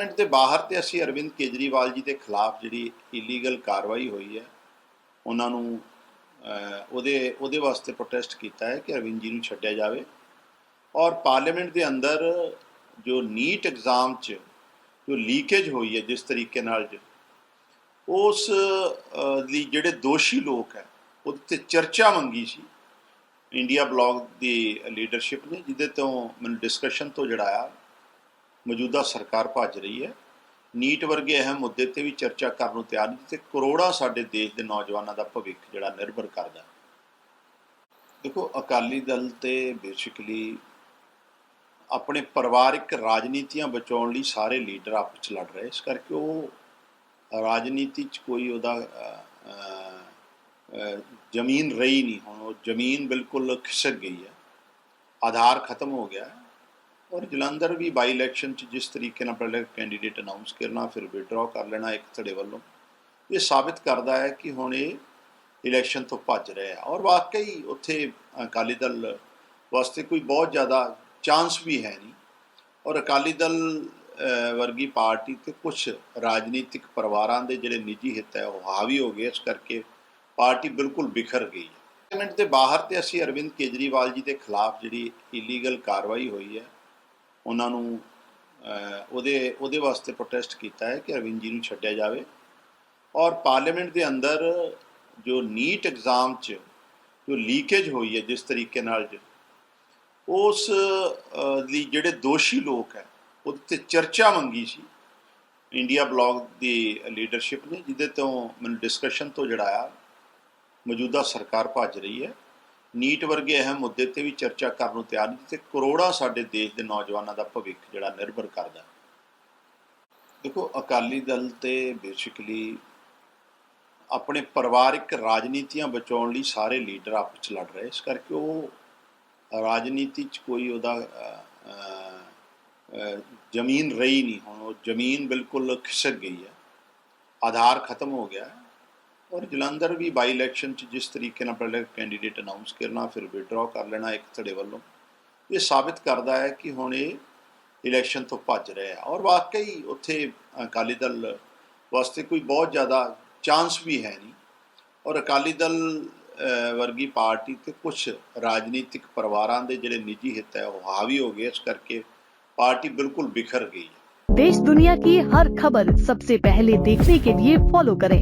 Parliament ਦੇ ਬਾਹਰ ਤੇ ਅਸੀਂ ਅਰਵਿੰਦ ਕੇਜਰੀਵਾਲ ਜੀ ਦੇ ਖਿਲਾਫ ਜਿਹੜੀ ਇਲੀਗਲ ਕਾਰਵਾਈ ਹੋਈ ਹੈ, ਉਹਨਾਂ ਨੂੰ ਉਹਦੇ ਉਹਦੇ ਵਾਸਤੇ ਪ੍ਰੋਟੈਸਟ ਕੀਤਾ ਹੈ ਕਿ ਅਰਵਿੰਦ ਜੀ ਨੂੰ ਛੱਡਿਆ ਜਾਵੇ। ਔਰ ਪਾਰਲੀਮੈਂਟ ਦੇ ਅੰਦਰ ਜੋ ਨੀਟ ਐਗਜ਼ਾਮ 'ਚ, ਜੋ ਲੀਕੇਜ ਹੋਈ ਹੈ ਜਿਸ ਤਰੀਕੇ ਨਾਲ ਉਸ ਲਈ ਜਿਹੜੇ ਦੋਸ਼ੀ ਲੋਕ ਹੈ, ਉਹਦੇ ਤੇ ਚਰਚਾ ਮੰਗੀ ਸੀ। ਇੰਡੀਆ ਬਲੌਗ ਦੀ ਲੀਡਰਸ਼ਿਪ ਨੇ, ਜਿਹਦੇ ਤੋਂ ਮੈਨੂੰ ਡਿਸਕਸ਼ਨ ਤੋਂ ਜੜਾਇਆ। ਮੌਜੂਦਾ ਸਰਕਾਰ ਭੱਜ ਰਹੀ ਹੈ। ਨੀਟ ਵਰਗੇ ਅਹਿਮ ਮੁੱਦੇ ਤੇ ਵੀ ਚਰਚਾ ਕਰਨ ਨੂੰ ਤਿਆਰ ਨਹੀਂ ਤੇ ਕਰੋੜਾਂ ਸਾਡੇ ਦੇਸ਼ ਦੇ ਨੌਜਵਾਨਾਂ ਦਾ ਭਵਿੱਖ ਜਿਹੜਾ ਨਿਰਭਰ ਕਰਦਾ ਦੇਖੋ, ਅਕਾਲੀ ਦਲ ਤੇ ਬੇਸਿਕਲੀ ਆਪਣੇ ਪਰਿਵਾਰਿਕ ਰਾਜਨੀਤੀਆਂ ਬਚਾਉਣ ਲਈ ਸਾਰੇ ਲੀਡਰ ਆਪਸ ਚ ਲੜ ਰਹੇ। ਇਸ ਕਰਕੇ ਉਹ ਰਾਜਨੀਤੀ ਚ ਕੋਈ ਉਹਦਾ ਜ਼ਮੀਨ ਰਹੀ ਨਹੀਂ। ਹੁਣ ਉਹ ਜ਼ਮੀਨ ਬਿਲਕੁਲ ਖਿਸਕ ਗਈ ਹੈ। ਆਧਾਰ ਖਤਮ ਹੋ ਗਿਆ ਔਰ ਜਲੰਧਰ ਵੀ ਬਾਈ ਇਲੈਕਸ਼ਨ ਚ ਜਿਸ ਤਰੀਕੇ ਨਾਲ ਪਹਿਲੇ ਕੈਂਡੀਡੇਟ ਅਨਾਉਂਸ ਕਰਨਾ, ਫਿਰ ਵਿਡਰਾਅ ਕਰ ਲੈਣਾ ਇੱਕ ਧੜੇ ਵੱਲੋਂ, ਇਹ ਸਾਬਿਤ ਕਰਦਾ ਹੈ ਕਿ ਹੁਣ ਇਹ ਇਲੈਕਸ਼ਨ ਤੋਂ ਭੱਜ ਰਹੇ ਆ। ਔਰ ਵਾਕਈ ਉੱਥੇ ਅਕਾਲੀ ਦਲ ਵਾਸਤੇ ਕੋਈ ਬਹੁਤ ਜ਼ਿਆਦਾ ਚਾਂਸ ਵੀ ਹੈ ਨਹੀਂ। ਔਰ ਅਕਾਲੀ ਦਲ ਵਰਗੀ ਪਾਰਟੀ ਤੇ ਕੁਝ ਰਾਜਨੀਤਿਕ ਪਰਿਵਾਰਾਂ ਦੇ ਜਿਹੜੇ ਨਿੱਜੀ ਹਿੱਤ ਹੈ, ਉਹ ਹਾਵੀ ਹੋ ਗਏ। ਇਸ ਕਰਕੇ ਪਾਰਟੀ ਬਿਲਕੁਲ ਬਿਖਰ ਗਈ ਹੈ। ਪਾਰਲੀਮੈਂਟ ਦੇ ਬਾਹਰ ਤੇ ਅਸੀਂ ਅਰਵਿੰਦ ਕੇਜਰੀਵਾਲ ਜੀ ਦੇ ਖਿਲਾਫ ਜਿਹੜੀ ਇਲੀਗਲ ਕਾਰਵਾਈ ਹੋਈ ਹੈ ਉਹਨਾਂ ਨੂੰ ਉਹਦੇ ਉਹਦੇ ਵਾਸਤੇ ਪ੍ਰੋਟੈਸਟ ਕੀਤਾ ਹੈ ਕਿ ਅਰਵਿੰਦ ਜੀ ਨੂੰ ਛੱਡਿਆ ਜਾਵੇ। ਔਰ ਪਾਰਲੀਮੈਂਟ ਦੇ ਅੰਦਰ ਜੋ ਨੀਟ ਐਗਜ਼ਾਮ 'ਚ, ਜੋ ਲੀਕੇਜ ਹੋਈ ਹੈ ਜਿਸ ਤਰੀਕੇ ਨਾਲ ਉਸ ਦੀ ਜਿਹੜੇ ਦੋਸ਼ੀ ਲੋਕ ਹੈ, ਉਹਦੇ ਤੇ ਚਰਚਾ ਮੰਗੀ ਸੀ। ਇੰਡੀਆ ਬਲੌਗ ਦੀ ਲੀਡਰਸ਼ਿਪ ਨੇ, ਜਿਹਦੇ ਤੋਂ ਮੈਨੂੰ ਡਿਸਕਸ਼ਨ ਤੋਂ ਜੜਾਇਆ। ਮੌਜੂਦਾ ਸਰਕਾਰ ਭੱਜ ਰਹੀ ਹੈ। ਨੀਟ ਵਰਗੇ ਅਹਿਮ ਮੁੱਦੇ ਤੇ ਵੀ ਚਰਚਾ ਕਰਨ ਨੂੰ ਤਿਆਰ ਨਹੀਂ ਤੇ ਕਰੋੜਾਂ ਸਾਡੇ ਦੇਸ਼ ਦੇ ਨੌਜਵਾਨਾਂ ਦਾ ਭਵਿੱਖ ਜਿਹੜਾ ਨਿਰਭਰ ਕਰਦਾ। ਦੇਖੋ, ਅਕਾਲੀ ਦਲ ਤੇ ਬੇਸਿਕਲੀ ਆਪਣੇ ਪਰਿਵਾਰਿਕ ਰਾਜਨੀਤੀਆਂ ਬਚਾਉਣ ਲਈ ਸਾਰੇ ਲੀਡਰ ਆਪਸ ਚ ਲੜ ਰਹੇ। ਇਸ ਕਰਕੇ ਉਹ ਰਾਜਨੀਤੀ ਚ ਕੋਈ ਉਹਦਾ ਜ਼ਮੀਨ ਰਹੀ ਨਹੀਂ। ਹੁਣ ਉਹ ਜ਼ਮੀਨ ਬਿਲਕੁਲ ਖਿਸਕ ਗਈ ਹੈ। ਆਧਾਰ ਖਤਮ ਹੋ ਗਿਆ। ਔਰ ਜਲੰਧਰ ਵੀ ਬਾਈ ਇਲੈਕਸ਼ਨ ਚ ਜਿਸ ਤਰੀਕੇ ਨਾਲ ਪਹਿਲੇ ਕੈਂਡੀਡੇਟ ਅਨਾਉਂਸ ਕਰਨਾ ਫਿਰ ਵਿਡਰਾਅ ਕਰ ਲੈਣਾ ਇੱਕ ਧੜੇ ਵੱਲੋਂ ਇਹ ਸਾਬਿਤ ਕਰਦਾ ਹੈ ਕਿ ਹੁਣ ਇਹ ਇਲੈਕਸ਼ਨ ਤੋਂ ਭੱਜ ਰਹੇ ਆ ਔਰ ਵਾਕਈ ਉੱਥੇ ਅਕਾਲੀ ਦਲ ਵਾਸਤੇ ਕੋਈ ਬਹੁਤ ਜ਼ਿਆਦਾ ਚਾਂਸ ਵੀ ਹੈ ਨਹੀਂ ਔਰ ਅਕਾਲੀ ਦਲ ਅਹ, ਵਰਗੀ ਪਾਰਟੀ ਤੇ ਕੁਝ ਰਾਜਨੀਤਿਕ ਪਰਿਵਾਰਾਂ ਦੇ ਜਿਹੜੇ ਨਿੱਜੀ ਹਿੱਤ ਹੈ ਉਹ ਹਾਵੀ ਹੋ ਗਏ ਇਸ ਕਰਕੇ ਪਾਰਟੀ ਬਿਲਕੁਲ ਬਿਖਰ ਗਈ ਹੈ देश दुनिया की हर खबर सबसे पहले देखने के लिए फॉलो करें